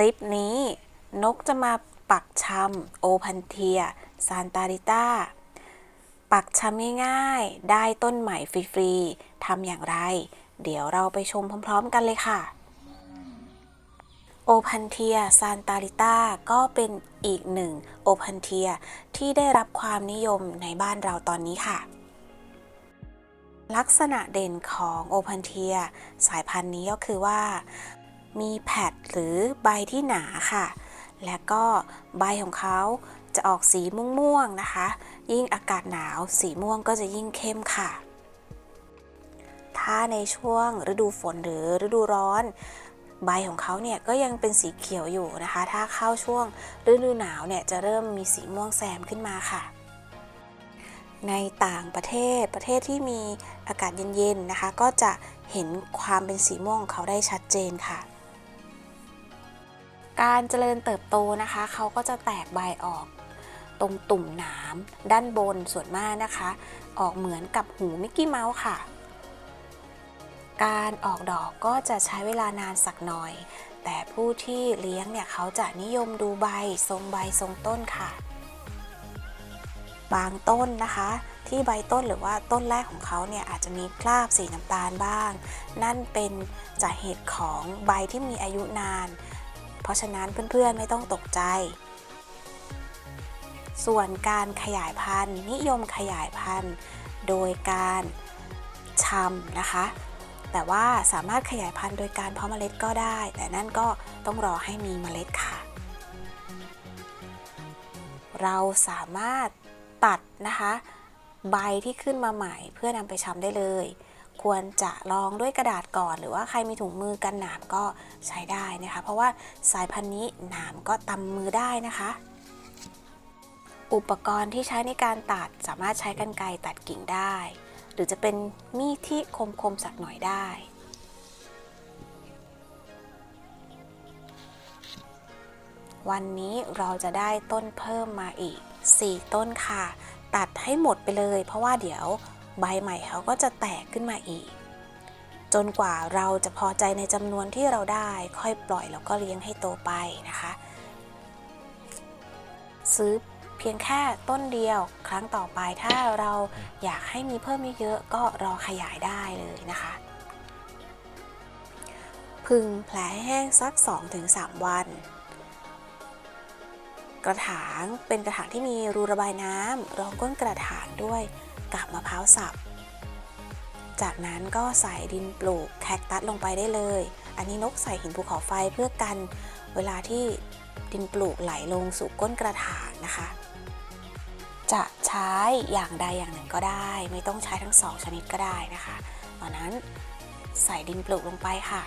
ลิปนี้ นกจะมาปักชำโอพันเทียซานตาริต้า ปักชำง่ายๆ ได้ต้นใหม่ฟรีๆทำอย่างไร เดี๋ยวเราไปชมพร้อมๆกันเลยค่ะโอพันเทียซานตาริต้าก็เป็นอีกหนึ่งโอพันเทียที่ได้รับความนิยมในบ้านเราตอนนี้ค่ะ ลักษณะเด่นของโอพันเทียสายพันธุ์นี้ก็คือว่า มีแผดหรือใบที่หนาค่ะ และก็ใบของเขาจะออกสีม่วงๆนะคะ ยิ่งอากาศหนาวสีม่วงก็จะยิ่งเข้มค่ะ ถ้าในช่วงฤดูฝนหรือฤดูร้อนใบของเขาเนี่ยก็ยังเป็นสีเขียวอยู่นะคะ ถ้าเข้าช่วงฤดูหนาวเนี่ยจะเริ่มมีสีม่วงแซมขึ้นมาค่ะ ในต่างประเทศประเทศที่มีอากาศเย็นๆนะคะ ก็จะเห็นความเป็นสีม่วงเขาได้ชัดเจนค่ะ การเจริญเติบโตนะคะเขาก็จะแตกใบออก ตรงตุ่มหนามด้านบนส่วนมากนะคะ ออกเหมือนกับหูมิกกี้เมาส์ค่ะ การออกดอกก็จะใช้เวลานานสักหน่อย แต่ผู้ที่เลี้ยงเนี่ยเขาจะนิยมดูใบทรงใบทรงต้นค่ะ บางต้นนะคะที่ใบต้นหรือว่าต้นแรกของเขาเนี่ยอาจจะมีคราบสีน้ำตาลบ้าง นั่นเป็นจากเหตุของใบที่มีอายุนาน ราะฉะนั้นเพื่อนๆไม่ต้องตกใจ ส่วนการขยายพันธุ์ นิยมขยายพันธุ์ โดยการชำนะคะ แต่ว่าสามารถขยายพันธุ์โดยการเพาะเมล็ดก็ได้ แต่นั่นก็ต้องรอให้มีเมล็ดค่ะ เราสามารถตัดนะคะ ใบที่ขึ้นมาใหม่เพื่อนำไปชำได้เลย ควรจะลองด้วยกระดาษก่อน หรือว่าใครมีถุงมือกันหนามก็ใช้ได้นะคะ เพราะว่าสายพันธุ์นี้หนามก็ตำมือได้นะคะ อุปกรณ์ที่ใช้ในการตัดสามารถใช้กรรไกรตัดกิ่งได้ หรือจะเป็นมีดที่คมๆสักหน่อยได้วันนี้เราจะได้ต้นเพิ่มมาอีก 4 ต้นค่ะ ตัดให้หมดไปเลย เพราะว่าเดี๋ยว ใบใหม่เขาก็จะแตกขึ้นมาอีก จนกว่าเราจะพอใจในจำนวนที่เราได้ ค่อยปล่อยแล้วก็เลี้ยงให้โตไปนะคะ ซื้อเพียงแค่ต้นเดียวครั้งต่อไปถ้าเราอยากให้มีเพิ่มเยอะๆก็รอขยายได้เลยนะคะ พึงแผลแห้งสัก 2-3 วัน กระถางเป็นกระถางที่มีรูระบายน้ำรองก้นกระถางด้วย กาบมะพร้าวสับ จากนั้นก็ใส่ดินปลูกแคคตัสลงไปได้เลย อันนี้นกใส่หินภูเขาไฟเพื่อกันเวลาที่ดินปลูกไหลลงสู่ก้นกระถางนะคะ จะใช้อย่างใดอย่างหนึ่งก็ได้ ไม่ต้องใช้ทั้งสองชนิดก็ได้นะคะตอนนั้นใส่ดินปลูกลงไปค่ะ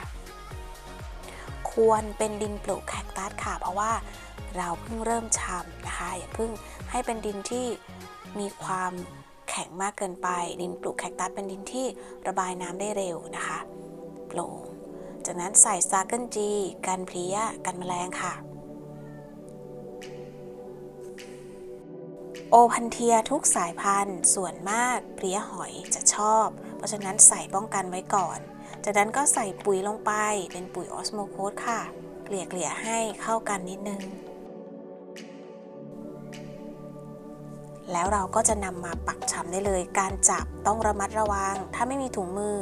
ควรเป็นดินปลูกแคคตัสค่ะ เพราะว่าเราเพิ่งเริ่มชำนะคะ อย่าเพิ่งให้เป็นดินที่มีความ แข็งมากเกินไป ดินปลูกแคคตัสเป็นดินที่ระบายน้ำได้เร็วนะคะโปร่งจากนั้นใส่ซาเกิลจีกันเพลียกันแมลงค่ะ โอพันเทียทุกสายพันธุ์ส่วนมากเพลียหอยจะชอบ เพราะฉะนั้นใส่ป้องกันไว้ก่อน จากนั้นก็ใส่ปุ๋ยลงไปเป็นปุ๋ยออสโมโคสค่ะ เกลี่ยเกลี่ยให้เข้ากันนิดนึง แล้วเราก็จะนำมาปักชำได้เลย การจับต้องระมัดระวัง ถ้าไม่มีถุงมือ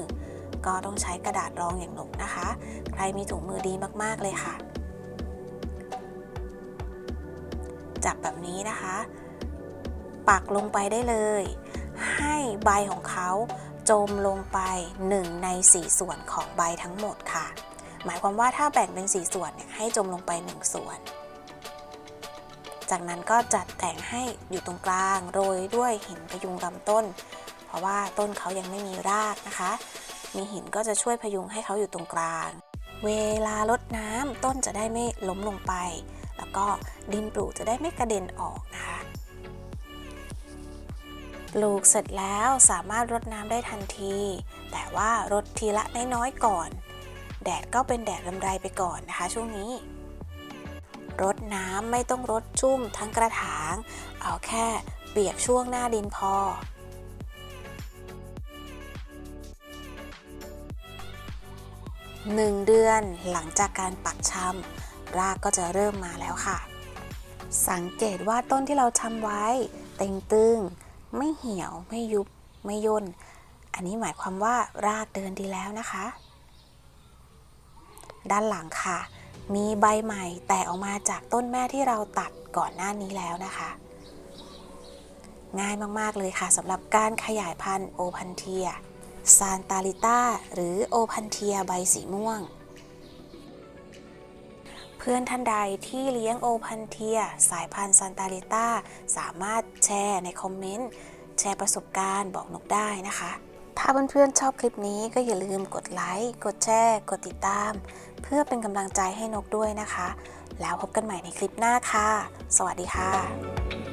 ก็ต้องใช้กระดาษรองอย่างหนกนะคะ ใครมีถุงมือดีมากๆเลยค่ะ จับแบบนี้นะคะ ปักลงไปได้เลย ให้ใบของเขาจมลงไป 1 ใน 4 ส่วนของใบทั้งหมดค่ะ หมายความว่าถ้าแบ่งเป็น 4 ส่วนเนี่ยให้จมลงไป 1 ส่วน จากนั้นก็จัดแต่งให้อยู่ตรงกลางโรยด้วยหินพยุงลำต้น เพราะว่าต้นเขายังไม่มีรากนะคะ มีหินก็จะช่วยพยุงให้เขาอยู่ตรงกลาง เวลารดน้ำต้นจะได้ไม่ล้มลงไป แล้วก็ดินปลูกจะได้ไม่กระเด็นออกนะคะปลูกเสร็จแล้วสามารถรดน้ำได้ทันที แต่ว่ารดทีละน้อยๆก่อน แดดก็เป็นแดดลำไรไปก่อนนะคะช่วงนี้ รดน้ำไม่ต้องรดชุ่มทั้งกระถาง เอาแค่เปียกช่วงหน้าดินพอ1เดือนหลังจากการปักชำรากก็จะเริ่มมาแล้วค่ะ สังเกตว่าต้นที่เราทำไว้ เต็งตึง ไม่เหี่ยวไม่ยุบไม่ย่น อันนี้หมายความว่ารากเดินดีแล้วนะคะ ด้านหลังค่ะ มีใบใหม่แตกออกมาจากต้นแม่ที่เราตัดก่อนหน้านี้แล้วนะคะ ง่ายมากๆเลยค่ะสำหรับการขยายพันธุ์โอพันเทียซานตาลิต้าหรือโอพันเทียใบสีม่วง เพื่อนท่านใดที่เลี้ยงโอพันเทีย สายพันธุ์ซานตาลิต้าสามารถแชร์ในคอมเมนต์แชร์ประสบการณ์บอกนกได้นะคะ ถ้าเพื่อนๆชอบคลิปนี้ก็อย่าลืมกดไลค์ กดแชร์ กดติดตาม เพื่อเป็นกำลังใจให้นกด้วยนะคะ แล้วพบกันใหม่ในคลิปหน้าค่ะ สวัสดีค่ะ